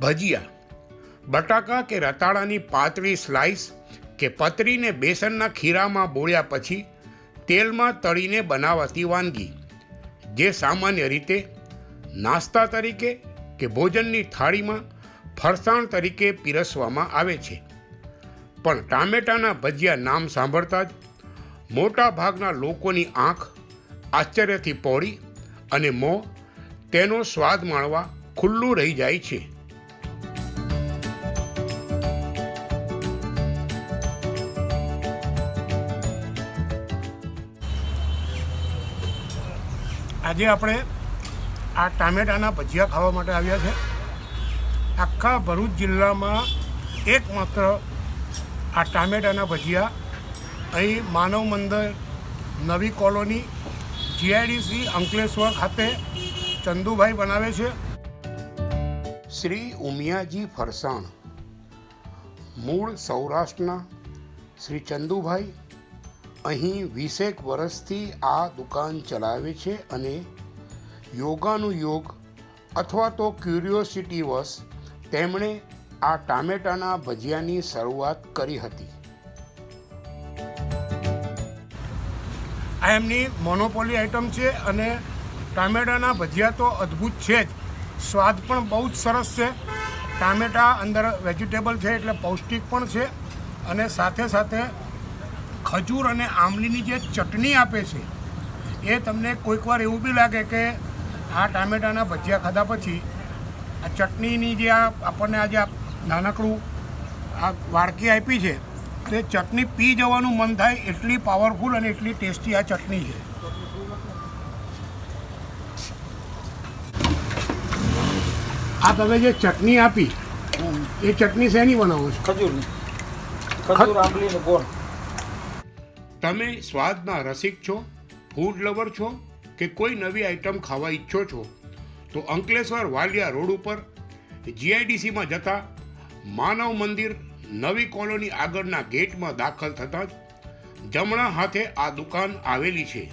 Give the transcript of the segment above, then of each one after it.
ભજીયા, બટાકા કે રતાળાની પાતળી સ્લાઇસ કે પતરીને બેસનના ખીરામાં બોળ્યા પછી તેલમાં તળીને બનાવાતી વાનગી, જે સામાન્ય રીતે નાસ્તા તરીકે કે ભોજનની થાળીમાં ફરસાણ તરીકે પીરસવામાં આવે છે. પણ ટામેટાના ભજીયા નામ સાંભળતા જ મોટા ભાગના લોકોની આંખ આશ્ચર્યથી પહોળી અને મોં તેનો સ્વાદ માણવા ખુલ્લું રહી જાય છે. આજે આપણે આ ટામેટાના ભજીયા ખાવા માટે આવ્યા છે. આખા ભરૂચ જિલ્લામાં એકમાત્ર આ ટામેટાના ભજીયા. અહીં માનવ મંદિર, નવી કોલોની જીઆઈડીસી અંકલેશ્વર ખાતે ચંદુભાઈ બનાવે છે. શ્રી ઉમિયાજી ફરસાણ, મૂળ સૌરાષ્ટ્રના શ્રી ચંદુભાઈ અહીં વીસેક વર્ષથી આ દુકાન ચલાવે છે અને યોગાનું યોગ અથવા તો ક્યુરિયોસિટી વશ તેમણે આ ટામેટાના ભજીયાની શરૂઆત કરી હતી. આ એમની મોનોપોલી આઇટમ છે અને ટામેટાના ભજીયા તો અદ્ભુત છે જ. સ્વાદ પણ બહુ જ સરસ છે. ટામેટા અંદર વેજીટેબલ છે એટલે પૌષ્ટિક પણ છે અને સાથે સાથે ખજૂર અને આમલીની જે ચટણી આપે છે, એ તમને કોઈક વાર એવું બી લાગે કે આ ટામેટાના ભજીયા ખાધા પછી આ ચટણીની જે આ આપણને આજે આ નાનકડું આ વાડકી આપી છે, તે ચટણી પી જવાનું મન થાય એટલી પાવરફુલ અને એટલી ટેસ્ટી આ ચટણી છે. આ તમે જે ચટણી આપી, એ ચટણી શેની બનાવો છો? ખજૂરની. ખજૂર આંબલી ગોળ. તમે સ્વાદના રસિક છો ફૂડ લવર છો કે કોઈ નવી આઈટમ ખાવા ઈચ્છો છો તો અંકલેશ્વર વાલિયા રોડ ઉપર જીઆઈડીસીમાં જતા માનવ મંદિર નવી કોલોની આગળના ગેટમાં દાખલ થતાં જ જમણા હાથે આ દુકાન આવેલી છે.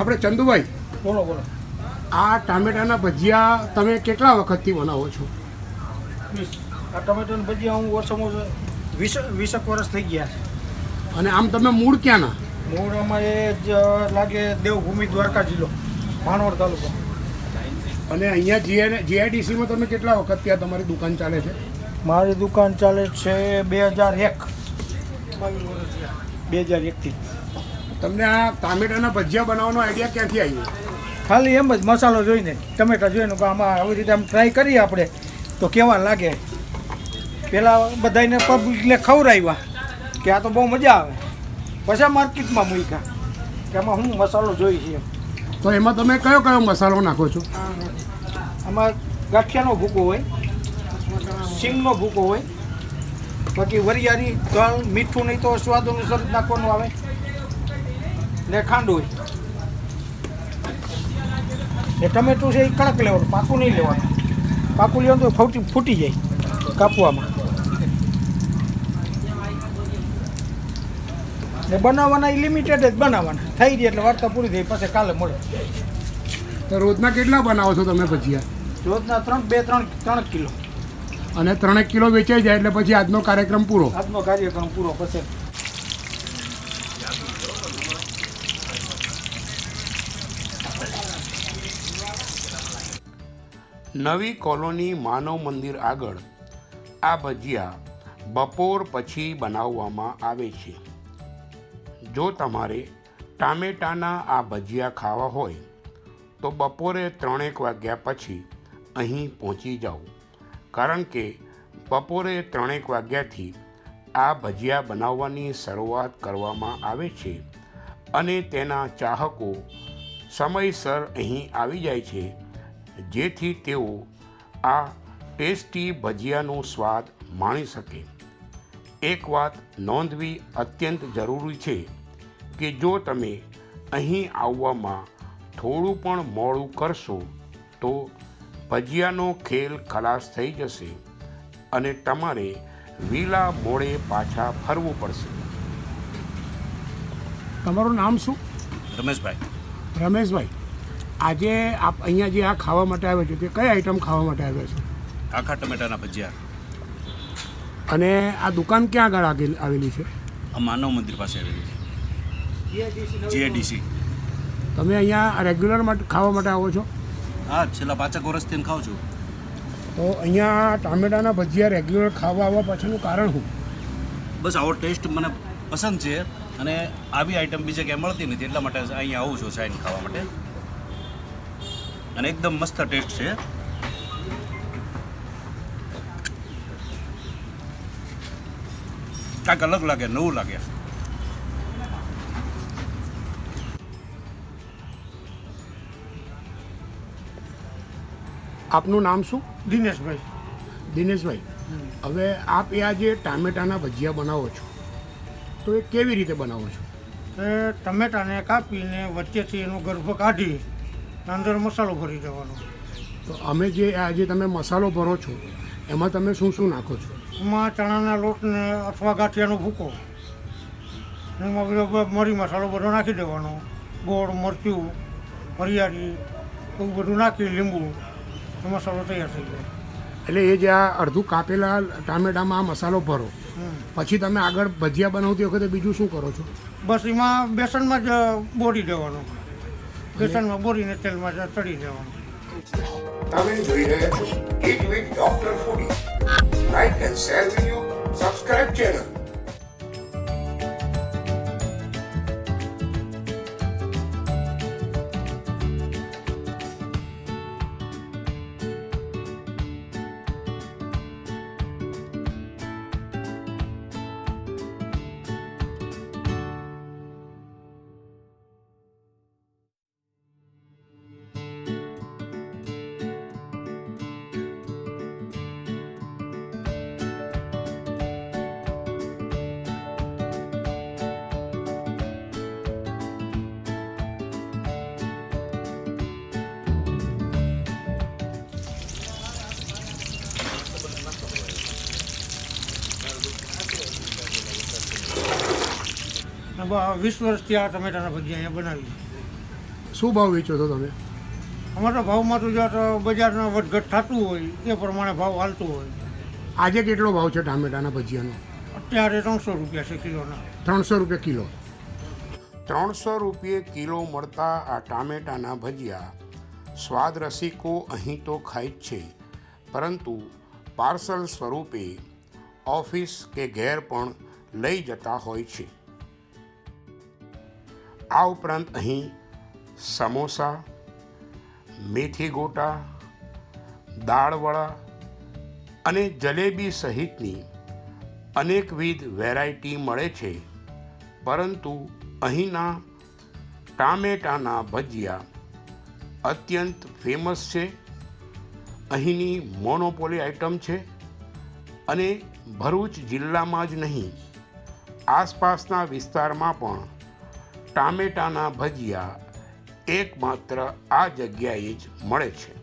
આપણે ચંદુભાઈ. બોલો બોલો. આ ટામેટાના ભજીયા તમે કેટલા વખતથી બનાવો છો? આ ટમેટાની ભજીયા હું વર્ષોમાં વીસ વીસેક વર્ષ થઈ ગયા છે. અને આમ તમે મૂળ ક્યાંના? મૂળ અમારે જ લાગે દેવભૂમિ દ્વારકા જિલ્લો ભાણવડ તાલુકો. અને અહીંયા જીઆઈ જીઆઈડીસીમાં તમે કેટલા વખત ત્યાં તમારી દુકાન ચાલે છે? મારી દુકાન ચાલે છે બે હજાર એક. બે હજાર એકથી. તમને આ ટામેટાના ભજીયા બનાવવાનો આઈડિયા ક્યાંથી આવ્યો? ખાલી એમ જ મસાલો જોઈને ટમેટા જોઈને કે આમાં આવી રીતે આમ ટ્રાય કરીએ આપણે તો કેવા લાગે? પહેલાં બધાને પબ્લિકને ખવડાવ્યા કે આ તો બહુ મજા આવે. પછી માર્કેટમાં મૂક્યા કે આમાં હું મસાલો જોઈ છે તો એમાં તમે કયો કયો મસાલો નાખો છો? આમાં ગાંઠિયાનો ભૂકો હોય સિંગનો ભૂકો હોય બાકી વરિયાળી તલ મીઠું નહીં તો સ્વાદ અનુસાર જ નાખવાનું આવે. ને ખાંડ હોય. ને ટમેટું છે એ કણક લેવાનું પાકું નહીં લેવાનું. પાકું લેવાનું તો ફૂટી ફૂટી જાય કાપવામાં. ને બનાવવાના લિમિટેડ જ બનાવવાના. થઈ જાય એટલે વાર્તા પૂરી થઈ પછી કાલે મળે. તો રોજના કેટલા બનાવો છો તમે ભજીયા રોજના ત્રણ બે ત્રણ ત્રણ કિલો. અને ત્રણેક કિલો વેચાઈ જાય એટલે પછી આજનો કાર્યક્રમ પૂરો? આજનો કાર્યક્રમ પૂરો પછી નવી કોલોની માનવ મંદિર આગળ આ ભજીયા બપોર પછી બનાવવામાં આવે છે. જો તમારે ટામેટાના આ ભજીયા ખાવા હોય, તો બપોરે ત્રણેક વાગ્યા પછી અહીં પહોંચી જાઓ. કારણ કે બપોરે ત્રણેક વાગ્યાથી આ ભજીયા બનાવવાની શરૂઆત કરવામાં આવે છે અને તેના ચાહકો સમયસર અહીં આવી જાય છે જેથી તેઓ આ ટેસ્ટી ભજીયાનો સ્વાદ માણી શકે. એક વાત નોંધવી અત્યંત જરૂરી છે કે જો તમે અહીં આવવામાં થોડું પણ મોડું કરશો તો ભજીયાનો ખેલ ખલાસ થઈ જશે અને તમારે વિલા મોડે પાછા ફરવું પડશે. તમારું નામ શું? રમેશભાઈ. રમેશભાઈ. આજે આપ અહીંયા જે આ ખાવા માટે આવ્યા છો તે કઈ આઈટમ ખાવા માટે આવ્યા છો? આખા ટમેટાના ભજીયા. અને આ દુકાન ક્યાં આગળ આગળ આવેલી છે? આ માનવ મંદિર પાસે આવેલી છે. જીએડીસી તમે અહીંયા રેગ્યુલર માટે ખાવા માટે આવો છો? હા છેલ્લા પાંચેક વર્ષથી ખાઉં છું. તો અહીંયા ટામેટાના ભજીયા રેગ્યુલર ખાવા આવવા પાછળનું કારણ શું? બસ આવો ટેસ્ટ મને પસંદ છે અને આવી આઈટમ બીજે ક્યાંય મળતી નથી એટલા માટે અહીંયા આવું છું સાઈન ખાવા માટે. અને એકદમ મસ્ત ટેસ્ટ છે. કાંઈક અલગ લાગે નવું લાગે. આપનું નામ શું? દિનેશભાઈ. દિનેશભાઈ. હવે આપ એ આ જે ટામેટાના ભજીયા બનાવો છો. તો એ કેવી રીતે બનાવો છો? એ ટમેટાને કાપીને વચ્ચેથી એનો ગર્ભ કાઢી અંદર મસાલો ભરી દેવાનો. તો અમે જે આજે તમે મસાલો ભરો છો એમાં તમે શું શું નાખો છો? એમાં ચણાના લોટને અથવા ગાંઠિયાનો ભૂકો. એમાં બધો મરી મસાલો બધો નાખી દેવાનો. ગોળ મરચું વરિયાળી એવું બધું નાખી લીંબુ તો મસાલો તૈયાર થઈ જાય. એટલે એ જે આ અડધું કાપેલા ટામેટામાં આ મસાલો ભરો. પછી તમે આગળ ભજીયા બનાવતી વખતે બીજું શું કરો છો? બસ એમાં બેસનમાં જ બોળી દેવાનો. બેસનમાં બોરીને તેલમાં જ તળી દેવાનું તમે જોઈ રહ્યા છો eat with doctor foodie like and share video subscribe channel વીસ વર્ષથી આ ટમેટાના ભજીયા અહીંયા બનાવી શું ભાવ વેચો છો તમે? અમારા ભાવમાં તો જો તો બજારના વધઘટ થતું હોય એ પ્રમાણે ભાવ હાલતો હોય. આજે કેટલો ભાવ છે ટામેટાના ભજીયાનો? અત્યારે ત્રણસો રૂપિયા છે કિલોના. ત્રણસો રૂપિયા કિલો. ત્રણસો રૂપિયે કિલો મળતા આ ટામેટાના ભજીયા સ્વાદ રસિકો અહીં તો ખાય જ છે. પરંતુ પાર્સલ સ્વરૂપે ઓફિસ કે ઘેર પણ લઈ જતા હોય છે. આ ઉપરાંત અહીં સમોસા, મેથી ગોટા દાળવડા અને જલેબી સહિતની અનેકવિધ વેરાયટી મળે છે. પરંતુ અહીંના ટામેટાના ભજીયા અત્યંત ફેમસ છે. અહીંની મોનોપોલી આઇટમ છે અને ભરૂચ જિલ્લામાં જ નહીં, આસપાસના વિસ્તારમાં પણ ટામેટાના ભજીયા એકમાત્ર આ જગ્યાએ જ મળે છે.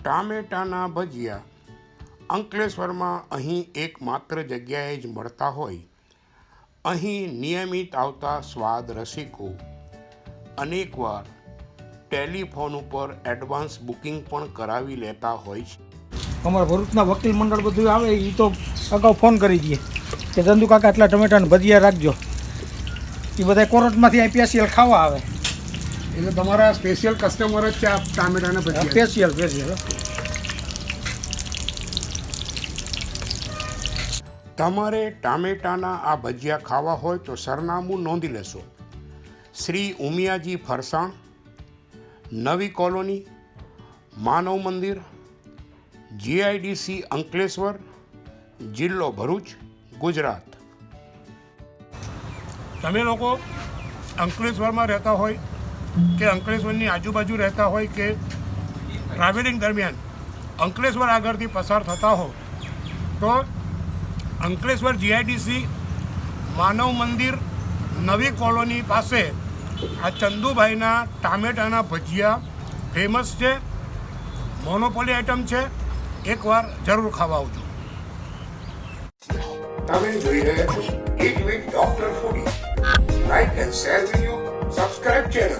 ટામેટાના ભજીયા અંકલેશ્વરમાં અહીં એકમાત્ર જગ્યાએ જ મળતા હોય. અહીં નિયમિત આવતા સ્વાદ રસિકો, અનેકવાર ટેલિફોન ઉપર એડવાન્સ બુકિંગ પણ કરાવી લેતા હોય છે. અમારા ભરૂચના વકીલ મંડળ બધું આવે એ તો અગાઉ ફોન કરી દઈએ કે ચંદુ કાકા આટલા ટમેટાને ભજીયા રાખજો. એ બધા કોરોટમાંથી આઈપીએસસીએલ ખાવા આવે. એટલે તમારા સ્પેશિયલ કસ્ટમર જ છે આ ટામેટાના ભજીયા. સ્પેશિયલ સ્પેશિયલ તમારે ટામેટાના આ ભજીયા ખાવા હોય તો સરનામું નોંધી લેશો. શ્રી ઉમિયાજી ફરસાણ નવી કોલોની માનવ મંદિર જીઆઈડીસી અંકલેશ્વર, જિલ્લો ભરૂચ, ગુજરાત. તમે લોકો અંકલેશ્વરમાં રહેતા હોય કે અંકલેશ્વરની આજુબાજુ રહેતા હોય કે ટ્રાવેલિંગ દરમિયાન અંકલેશ્વર આગળથી પસાર થતા હો, તો અંકલેશ્વર જીઆઈડીસી માનવ મંદિર નવી કોલોની પાસે આ ચંદુભાઈના ટામેટાના ભજીયા ફેમસ છે, મોનોપોલી આઇટમ છે એકવાર જરૂર ખાવા આવજો. તમે જોઈ રહ્યા છો એક doctor foodie like and share video subscribe channel